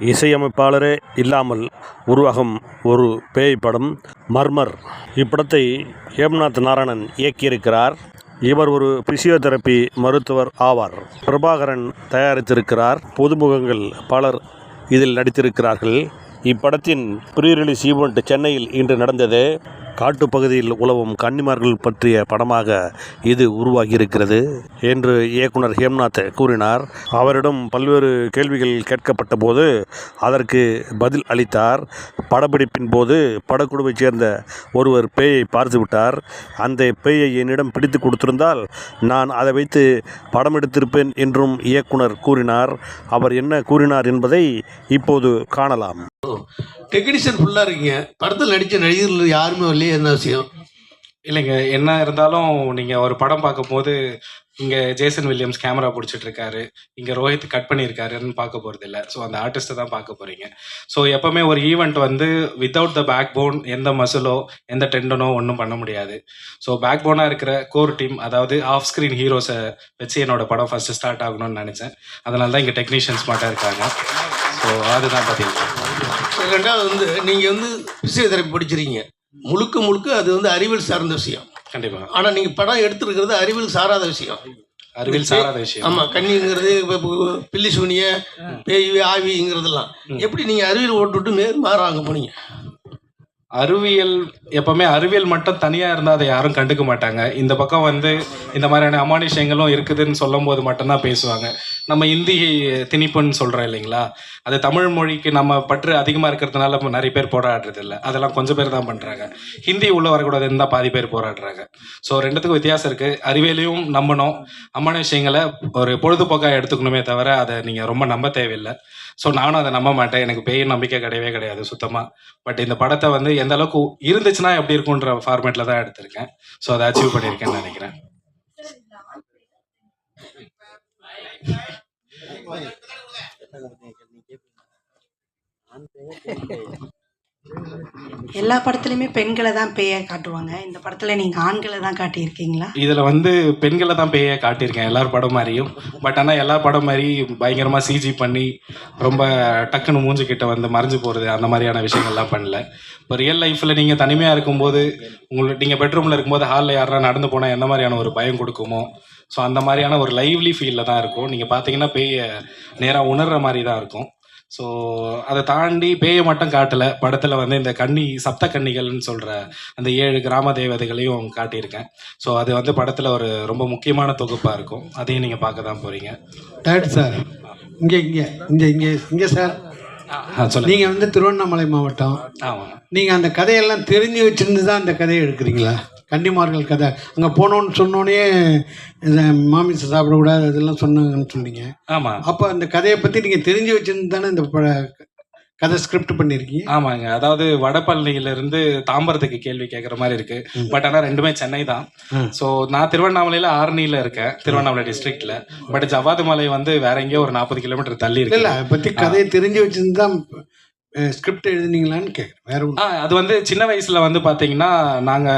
இசையமைப்பாளரே இல்லாமல் உருவாகும் ஒரு பேய் படம் மர்மர். இப்படத்தை ஹேம்நாத் நாராயணன் இயக்கியிருக்கிறார். இவர் ஒரு பிசியோதெரபி மருத்துவர் ஆவார். பிரபாகரன் தயாரித்திருக்கிறார். புதுமுகங்கள் பலர் இதில் நடித்திருக்கிறார்கள். இப்படத்தின் ப்ரீ ரிலீஸ் ஈவெண்ட் சென்னையில் இன்று நடந்தது. காட்டுப்பகுதியில் உலவும் கன்னிமார்கள் பற்றிய படமாக இது உருவாகியிருக்கிறது என்று இயக்குனர் ஹேம்நாத் கூறினார். அவரிடம் பல்வேறு கேள்விகள் கேட்கப்பட்ட போது அதற்கு பதில் அளித்தார். படப்பிடிப்பின் போது படக்குழுவைச் சேர்ந்த ஒருவர் பேயை பார்த்துவிட்டார். அந்த பேயை என்னிடம் பிடித்து கொடுத்திருந்தால் நான் அதை வைத்து படம் எடுத்திருப்பேன் என்றும் இயக்குனர் கூறினார். அவர் என்ன கூறினார் என்பதை இப்போது காணலாம். டெக்னீஷியன் ஃபுல்லாக இருக்கீங்க. படத்தில் நடித்த நடிகர்கள் யாருமே வரலையே என்ன விஷயம்? இல்லைங்க என்ன இருந்தாலும் நீங்கள் ஒரு படம் பார்க்கும்போது இங்கே ஜேசன் வில்லியம்ஸ் கேமரா பிடிச்சிட்டு இருக்காரு இங்கே ரோஹித் கட் பண்ணியிருக்காருன்னு பார்க்க போகிறது இல்லை ஸோ அந்த ஆர்டிஸ்ட்டை தான் பார்க்க போகிறீங்க ஸோ எப்போவுமே ஒரு ஈவெண்ட் வந்து வித்தவுட் த பேக் போன் எந்த மசிலோ எந்த டெண்டனோ ஒன்றும் பண்ண முடியாது. ஸோ பேக் போனாக இருக்கிற கோர் டீம் அதாவது ஆஃப் ஸ்க்ரீன் ஹீரோஸை வச்சு என்னோட படம் ஃபஸ்ட்டு ஸ்டார்ட் ஆகணும்னு நினச்சேன். அதனால தான் இங்கே டெக்னீஷியன்ஸ் மட்டும் இருக்காங்க. ஸோ அதுதான் பார்த்தீங்கன்னா. ரெண்டாவது வந்து நீங்கள் வந்து பிசியோதெரப்பி படிச்சிருக்கீங்க. முழுக்க முழுக்க அது வந்து அறிவியல் சார்ந்த விஷயம். கண்டிப்பாக ஆனால் நீங்கள் படம் எடுத்துருக்கிறது அறிவியல் சாராத விஷயம். அறிவியல் சாராத விஷயம். ஆமாம் இப்போ இப்போ பில்லி சூனிய பேய் ஆவிங்கிறதெல்லாம் எப்படி நீங்கள் அறிவியல் ஓட்டு விட்டு மேல் மாற அங்கே போனீங்க? அறிவியல் எப்பவுமே அறிவியல் மட்டும் தனியாக இருந்தால் அதை யாரும் கண்டுக்க மாட்டாங்க. இந்த பக்கம் வந்து இந்த மாதிரியான அமானுஷங்களும் இருக்குதுன்னு சொல்லும் போது மட்டும்தான் பேசுவாங்க. நம்ம இந்தி திணிப்புன்னு சொல்கிறோம் இல்லைங்களா? அது தமிழ் மொழிக்கு நம்ம பற்று அதிகமாக இருக்கிறதுனால நிறைய பேர் போராடுறது இல்லை அதெல்லாம் கொஞ்சம் பேர் தான் பண்ணுறாங்க ஹிந்தி உள்ளே வரக்கூடாதுன்னு தான் பாதி பேர் போராடுறாங்க. ஸோ ரெண்டுத்துக்கும் வித்தியாசம் இருக்குது அறிவியலையும் நம்பணும். அமானுஷங்களை ஒரு பொழுதுபோக்காக எடுத்துக்கணுமே தவிர அதை நீங்கள் ரொம்ப நம்ப தேவையில்லை. ஸோ நானும் அதை நம்ப மாட்டேன். எனக்கு பேய் நம்பிக்கை கிடையவே கிடையாது சுத்தமாக பட் இந்த படத்தை வந்து எந்த அளவுக்கு இருந்துச்சுன்னா எப்படி இருக்குன்ற ஃபார்மேட்டில் தான் எடுத்திருக்கேன். ஸோ அதை அச்சீவ் பண்ணியிருக்கேன்னு நினைக்கிறேன். எல்லா படத்துலையுமே பெண்களை தான் பேய காட்டுவாங்க. இந்த படத்தில் நீங்கள் ஆண்களை தான் காட்டியிருக்கீங்களா? இதில் வந்து பெண்களை தான் பேய காட்டியிருக்கேன் எல்லார் படம் மாதிரியும். பட் ஆனால் எல்லா படம் மாதிரி பயங்கரமாக சிஜி பண்ணி ரொம்ப டக்குன்னு மூஞ்சு கிட்ட வந்து மறைஞ்சு போகிறது அந்த மாதிரியான விஷயங்கள்லாம் பண்ணல. இப்போ ரியல் லைஃப்பில் நீங்கள் தனிமையாக இருக்கும்போது உங்களுக்கு நீங்கள் பெட்ரூமில் இருக்கும்போது ஹாலில் யாரா நடந்து போனால் எந்த மாதிரியான ஒரு பயம் கொடுக்குமோ ஸோ அந்த மாதிரியான ஒரு லைவ்லி ஃபீலில் தான் இருக்கும். நீங்கள் பார்த்தீங்கன்னா பேயை நேராக உணர்ற மாதிரி தான் இருக்கும். ஸோ அதை தாண்டி பேயை மட்டும் காட்டலை. படத்தில் வந்து இந்த கன்னி சப்த கன்னிகள்னு சொல்கிற அந்த ஏழு கிராம தேவதைகளையும் காட்டியிருக்கேன். ஸோ அது வந்து படத்தில் ஒரு ரொம்ப முக்கியமான தொகுப்பாக இருக்கும். அதையும் நீங்கள் பார்க்க தான் போகிறீங்க டேரக்டர் சார் இங்கே இங்கே இங்கே இங்கே இங்கே சார் நீங்கள் வந்து திருவண்ணாமலை மாவட்டம். ஆமாம் நீங்கள் அந்த கதையெல்லாம் தெரிஞ்சு வச்சிருந்து தான் அந்த கதையை எடுக்கிறீங்களா? கன்னிமார்கள் கதை. அங்கே போனோன்னு சொன்னோடனே இந்த மாமிசம் சாப்பிடக்கூடாது அதெல்லாம் சொன்னாங்கன்னு சொன்னீங்க. ஆமாம் அப்போ அந்த கதையை பற்றி நீங்கள் தெரிஞ்சு வச்சிருந்து தானே இந்த பட கதை ஸ்கிரிப்ட் பண்ணியிருக்கீங்க ஆமாங்க. அதாவது வடபழனியிலிருந்து தாம்பரத்துக்கு கேள்வி கேட்குற மாதிரி இருக்கு. பட் ஆனால் ரெண்டுமே சென்னை தான். ஸோ நான் திருவண்ணாமலையில் ஆரணியில் இருக்கேன். திருவண்ணாமலை டிஸ்ட்ரிக்ட்ல பட் ஜவாது மலை வந்து வேற எங்கேயோ ஒரு நாற்பது கிலோமீட்டர் தள்ளி இருக்கு. இல்லை அதை பற்றி கதையை தெரிஞ்சு வச்சிருந்து தான் ஸ்கிரிப்ட் எழுதுனீங்களான்னு கேட்குறேன் வேற ஆ அது வந்து சின்ன வயசுல வந்து பாத்தீங்கன்னா நாங்க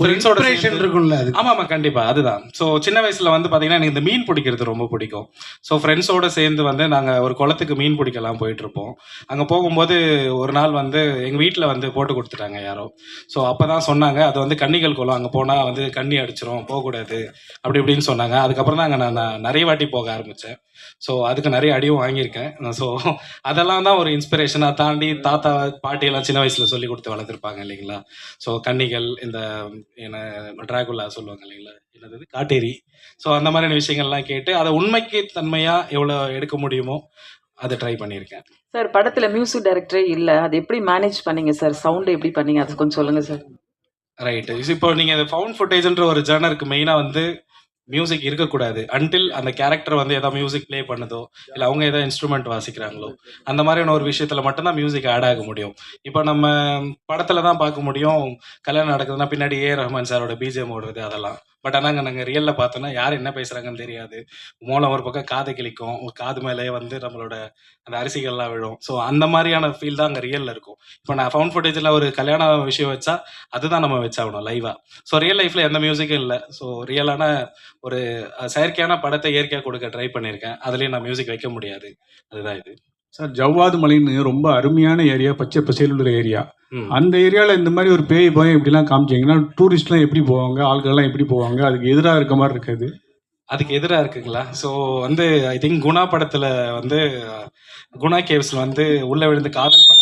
ஒரு ஃப்ரெண்ட்ஸோட இன்ஸ்பிரேஷன் இருக்கும்ல அது ஆமா ஆமா கண்டிப்பா அதுதான். ஸோ சின்ன வயசுல வந்து பாத்தீங்கன்னா எனக்கு இந்த மீன் பிடிக்கிறது ரொம்ப பிடிக்கும். ஸோ ஃப்ரெண்ட்ஸோட சேர்ந்து வந்து நாங்க ஒரு குளத்துக்கு மீன் பிடிக்கலாம் போயிட்டு இருப்போம் அங்க போகும்போது ஒரு நாள் வந்து எங்க வீட்ல வந்து போட்டு கொடுத்துட்டாங்க யாரோ. ஸோ அப்பதான் சொன்னாங்க அது வந்து கன்னிகள் குளம் அங்க போனா வந்து கண்ணி அடிச்சிரும் போகக்கூடாது அப்படி இப்படின்னு சொன்னாங்க. அதுக்கப்புறம் தான் அங்க நான் நிறைய வாட்டி போக ஆரம்பிச்சேன். ஸோ அதுக்கு நிறைய அடியும் வாங்கியிருக்கேன். ஸோ அதெல்லாம் தான் ஒரு இன்ஸ்பிரேஷனாக தாண்டி தாத்தா பாட்டியெல்லாம் சின்ன வயசுல சொல்லி கொடுத்து வளர்த்துருப்பாங்க இல்லைங்களா? ஸோ கன்னிகள் இந்த என்ன டிராகுலா சொல்லுவாங்க இல்லைங்களா? என்னது காட்டேரி. ஸோ அந்த மாதிரியான விஷயங்கள்லாம் கேட்டு அதை உண்மைக்கு தன்மையாக எவ்வளோ எடுக்க முடியுமோ அதை ட்ரை பண்ணியிருக்கேன். சார் படத்துல மியூசிக் டைரக்டரே இல்ல. அது எப்படி மேனேஜ் பண்ணீங்க சார் சவுண்ட் எப்படி பண்ணீங்க? அது கொஞ்சம் சொல்லுங்க சார் ரைட்டு இப்போ நீங்கள் ஃபவுண்ட் ஃபுட்டேஜ்ன்ற ஒரு ஜேர்னருக்கு மெயினாக வந்து மியூசிக் இருக்கக்கூடாது. அன்டில் அந்த கேரக்டர் வந்து ஏதாவது மியூசிக் ப்ளே பண்ணுதோ இல்லை அவங்க ஏதாவது இன்ஸ்ட்ருமெண்ட் வாசிக்கிறாங்களோ அந்த மாதிரியான ஒரு விஷயத்தில் மட்டும்தான் மியூசிக் ஆட் ஆக முடியும். இப்போ நம்ம படத்தில் தான் பார்க்க முடியும். கல்யாணம் நடக்குதுன்னா பின்னாடி ஏ ரஹ்மான் சாரோட பிஜிஎம் ஓடுறது அதெல்லாம். பட் ஆனால் அங்கே நாங்கள் ரியலில் பார்த்தோன்னா யார் என்ன பேசுகிறாங்கன்னு தெரியாது. மூலம் ஒரு பக்கம் காது கிளிக்கும் ஒரு காது மேலே வந்து நம்மளோட அந்த அரிசிகள்லாம் விழும். ஸோ அந்த மாதிரியான ஃபீல் தான் அங்கே ரியலில் இருக்கும். இப்போ நான் ஃபவுண்ட் ஃபுட்டேஜில் ஒரு கல்யாண விஷயம் வச்சா அதுதான் நம்ம வச்சாகணும் லைவாக ஸோ ரியல் லைஃப்பில் எந்த மியூசிக்கும் இல்லை. ஸோ ரியலான ஒரு செயற்கையான படத்தை இயற்கையாக கொடுக்க ட்ரை பண்ணியிருக்கேன் அதுலேயும் நான் மியூசிக் வைக்க முடியாது. அதுதான் இது. சார் ஜவ்வாது மலைன்னு ரொம்ப அருமையான ஏரியா பச்சை பசேல் உள்ள ஏரியா. அந்த ஏரியாவில் இந்த மாதிரி ஒரு பேய் பயம் இப்படிலாம் காமிச்சிங்கன்னா டூரிஸ்ட்லாம் எப்படி போவாங்க? ஆட்கள்லாம் எப்படி போவாங்க? அதுக்கு எதிராக இருக்க மாதிரி இருக்காது. அதுக்கு எதிராக இருக்குங்களா? ஸோ வந்து ஐ திங்க் குணா படத்தில் வந்து குணா கேவ்ஸில் வந்து உள்ளே விழுந்து காதல் நம்ம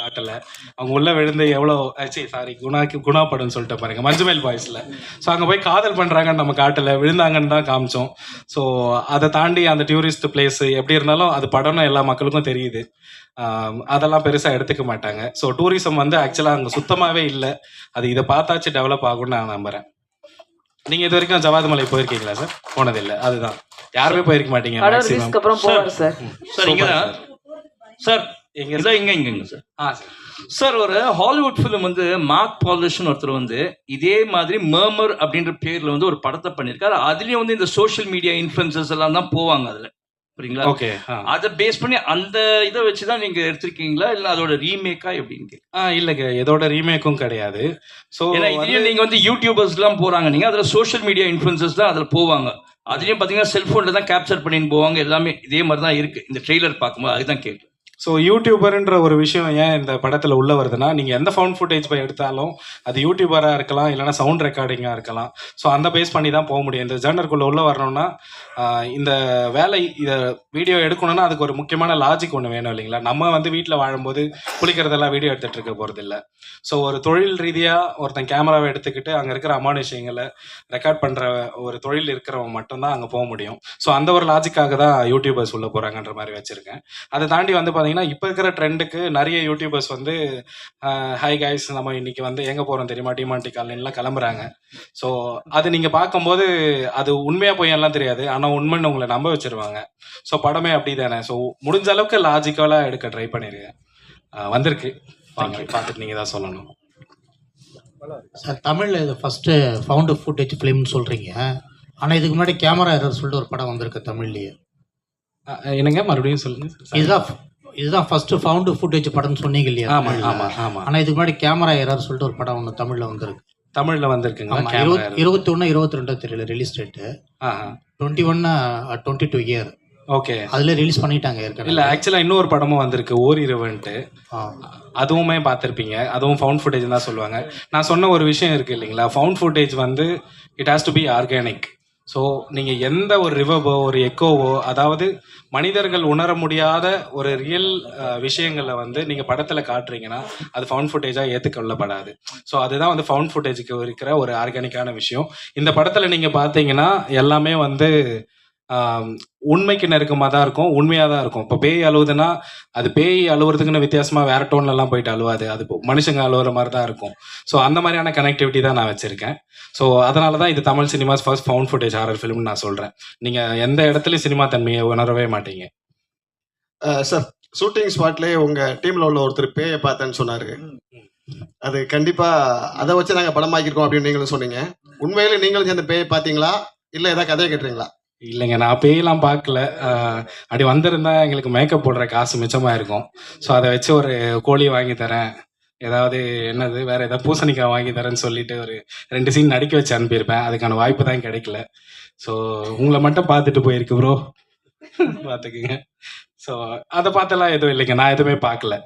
காட்டலை. அவங்க உள்ளே விழுந்து எவ்வளோ சரி சாரி குணா குணா படம்னு சொல்லிட்டு பாருங்க மஞ்சுமேல் பாய்ஸில் ஸோ அங்கே போய் காதல் பண்ணுறாங்கன்னு நம்ம காட்டலை விழுந்தாங்கன்னு தான் காமிச்சோம். ஸோ அதை தாண்டி அந்த டூரிஸ்ட் பிளேஸ் எப்படி இருந்தாலும் அது படம்னு எல்லா மக்களுக்கும் தெரியுது. அதெல்லாம் பெருசாக எடுத்துக்க மாட்டாங்க. ஸோ டூரிசம் வந்து ஆக்சுவலாக அங்கே சுத்தமாகவே இல்லை. அது இதை பார்த்தாச்சு டெவலப் ஆகும்னு நான் நம்புகிறேன் நீங்க இது வரைக்கும் ஜவாது மலை போயிருக்கீங்களா சார் போனதில்லை. அதுதான். யாருமே போயிருக்க மாட்டீங்க போவார் சார் சார் இங்க Super, சார் எங்க இங்க சார் ஆ சார் சார் ஒரு ஹாலிவுட் ஃபிலிம் வந்து மார்க் பாலிஷன் ஒருத்தர் வந்து இதே மாதிரி மர்மர் அப்படின்ற பேர்ல வந்து ஒரு படத்தை பண்ணியிருக்காரு. அதுலயும் வந்து இந்த சோஷியல் மீடியா இன்ஃபுளுசர்ஸ் எல்லாம் தான் போவாங்க அதுல. புரியுங்களா? ஓகே அதை பேஸ் பண்ணி அந்த இதை வச்சு தான் நீங்க எடுத்திருக்கீங்களா? இல்ல அதோட ரீமேக்கா எப்படின்னு கேக்குறேன். ஆ இல்லைங்க. இதோட ரீமேக்கும் கிடையாது. ஸோ ஏன்னா இதுலயும் நீங்க வந்து யூடியூபர்ஸ் எல்லாம் போறாங்க. நீங்க அதுல சோஷியல் மீடியா இன்ஃபுளுசர்ஸ் தான் அதுல போவாங்க. அதுலயும் பாத்தீங்கன்னா செல்போன்ல தான் கேப்சர் பண்ணின்னு போவாங்க. எல்லாமே இதே மாதிரி தான் இருக்கு. இந்த ட்ரெய்லர் பார்க்கும்போது அதுதான் கேட்டேன் ஸோ யூடியூபர்ன்ற ஒரு விஷயம் ஏன் இந்த படத்தில் உள்ள வருதுன்னா நீங்கள் எந்த ஃபவுண்ட் ஃபுட்டேஜ் போய் எடுத்தாலும் அது யூடியூபராக இருக்கலாம் இல்லைனா சவுண்ட் ரெக்கார்டிங்காக இருக்கலாம். ஸோ அந்த பேஸ் பண்ணி தான் போக முடியும். இந்த ஜேர்னருக்குள்ளே உள்ள வரணும்னா இந்த வேலை இதை வீடியோ எடுக்கணும்னா அதுக்கு ஒரு முக்கியமான லாஜிக் ஒன்று வேணும் இல்லைங்களா? நம்ம வந்து வீட்டில் வாழும்போது குளிக்கிறதெல்லாம் வீடியோ எடுத்துகிட்டு இருக்க போகிறது இல்லை ஸோ ஒரு தொழில் ரீதியாக ஒருத்தன் கேமராவை எடுத்துக்கிட்டு அங்கே இருக்கிற அமானுஷயங்களை ரெக்கார்ட் பண்ணுற ஒரு தொழில் இருக்கிறவங்க மட்டும்தான் அங்கே போக முடியும். ஸோ அந்த ஒரு லாஜிக்காக தான் யூடியூபர்ஸ் உள்ள போகிறாங்கன்ற மாதிரி வச்சுருக்கேன். அதை தாண்டி வந்து பார்த்தீங்கன்னா இப்போ இருக்கிற ட்ரெண்டுக்கு நிறைய யூடியூபர்ஸ் வந்து ஹை கைஸ் நம்ம இன்னைக்கு வந்து எங்கே போகிறோம் தெரியுமா? டிமாண்டி காலனிலாம் கிளம்புறாங்க. ஸோ அது நீங்கள் பார்க்கும்போது அது உண்மையாக போய் எல்லாம் தெரியாது. ஆனால் உண்மைன்னு உங்களை நம்ப வச்சிருவாங்க. ஸோ படமே அப்படி தானே ஸோ முடிஞ்ச அளவுக்கு லாஜிக்கலாக எடுக்க ட்ரை பண்ணிருக்கேன் ஆஹ் வந்திருக்கு. வாங்க பார்த்துட்டு நீங்கள் தான் சொல்லணும். சார் தமிழில் இது ஃபஸ்ட்டு ஃபவுண்டு ஃபுட்டேஜ் ஃபிலிம்னு சொல்கிறீங்க ஆனால் இதுக்கு முன்னாடி கேமரா எரர் சொல்லிட்டு ஒரு படம் வந்திருக்கு தமிழ்லேயே. என்னங்க? மறுபடியும் சொல்லுங்க. இதுதான் இதுதான் ஃபஸ்ட்டு ஃபவுண்டு ஃபுட்டேஜ் படம்னு சொன்னீங்க இல்லையா? ஆமாம் ஆமாம் ஆமாம் ஆனால் இதுக்கு முன்னாடி கேமரா எரர் சொல்லிட்டு ஒரு படம் ஒன்று தமிழில் வந்திருக்கு. தமிழில் கேமரா இருபத்தி ஒன்று இருபத்தி ரெண்டோ தெரியல ரிலீஸ் டேட்டு டுவெண்ட்டி ஒன்று டுவெண்ட்டி டூ இயர் ஓகே அதில் ரிலீஸ் பண்ணிட்டாங்க இல்ல ஏற்கனவே ஆக்சுவலா இன்னொரு படமும் வந்திருக்கு ஓரிரவுன்ட்டு. அதுவுமே பார்த்துருப்பீங்க. அதுவும் ஃபவுண்ட் ஃபுட்டேஜ் தான் சொல்லுவாங்க. நான் சொன்ன ஒரு விஷயம் இருக்கு இல்லைங்களா? ஃபவுண்ட் ஃபுட்டேஜ் வந்து it has to be organic so நீங்கள் எந்த ஒரு ரிவர்வோ ஒரு எக்கோவோ அதாவது மனிதர்கள் உணர முடியாத ஒரு ரியல் விஷயங்களை வந்து நீங்கள் படத்தில் காட்டுறீங்கன்னா அது ஃபவுண்ட் ஃபுட்டேஜாக ஏற்றுக்கொள்ளப்படாது ஸோ அதுதான் வந்து ஃபவுண்ட் ஃபுட்டேஜுக்கு இருக்கிற ஒரு ஆர்கானிக்கான விஷயம். இந்த படத்தில் நீங்கள் பார்த்தீங்கன்னா எல்லாமே வந்து உண்மைக்கு நெருக்கமாக தான் இருக்கும் உண்மையாக தான் இருக்கும். இப்போ பேய் அழுவுதுன்னா அது பேய் அழுவுறதுக்குன்னு வித்தியாசமாக வேற டோன்ல எல்லாம் போயிட்டு அழுவாது. அது மனுஷங்க அழுவுற மாதிரி தான் இருக்கும். ஸோ அந்த மாதிரியான கனெக்டிவிட்டி தான் நான் வச்சிருக்கேன். ஸோ அதனால தான் இது Tamil cinema's first found footage horror ஃபிலிம்னு நான் சொல்கிறேன் நீங்கள் எந்த இடத்துலையும் சினிமா தன்மையை உணரவே மாட்டீங்க. சார் ஷூட்டிங் ஸ்பாட்லேயே உங்கள் டீமில் உள்ள ஒருத்தர் பேயை பார்த்தேன்னு சொன்னார். அது கண்டிப்பாக அதை வச்சு நாங்கள் படமாக்கியிருக்கோம் அப்படின்னு நீங்களும் சொன்னீங்க. உண்மையிலே நீங்களும் சேர்ந்த பேயை பார்த்தீங்களா? இல்லை ஏதாவது கதையை கேட்டுறீங்களா இல்லைங்க நான் பேயெல்லாம் பார்க்கல. அப்படி வந்திருந்தா எங்களுக்கு மேக்கப் போடுற காசு மிச்சமாக இருக்கும். ஸோ அதை வச்சு ஒரு கோழி வாங்கி தரேன். ஏதாவது என்னது வேற ஏதாவது பூசணிக்காய் வாங்கி தரேன்னு சொல்லிட்டு ஒரு ரெண்டு சீன் நடிக்க வச்சு அனுப்பியிருப்பேன். அதுக்கான வாய்ப்பு தான் கிடைக்கல. ஸோ உங்களை மட்டும் பார்த்துட்டு போயிருக்கு ப்ரோ பார்த்துக்குங்க. ஸோ அதை பார்த்தெல்லாம் எதுவும் இல்லைங்க நான் எதுவுமே பார்க்கல.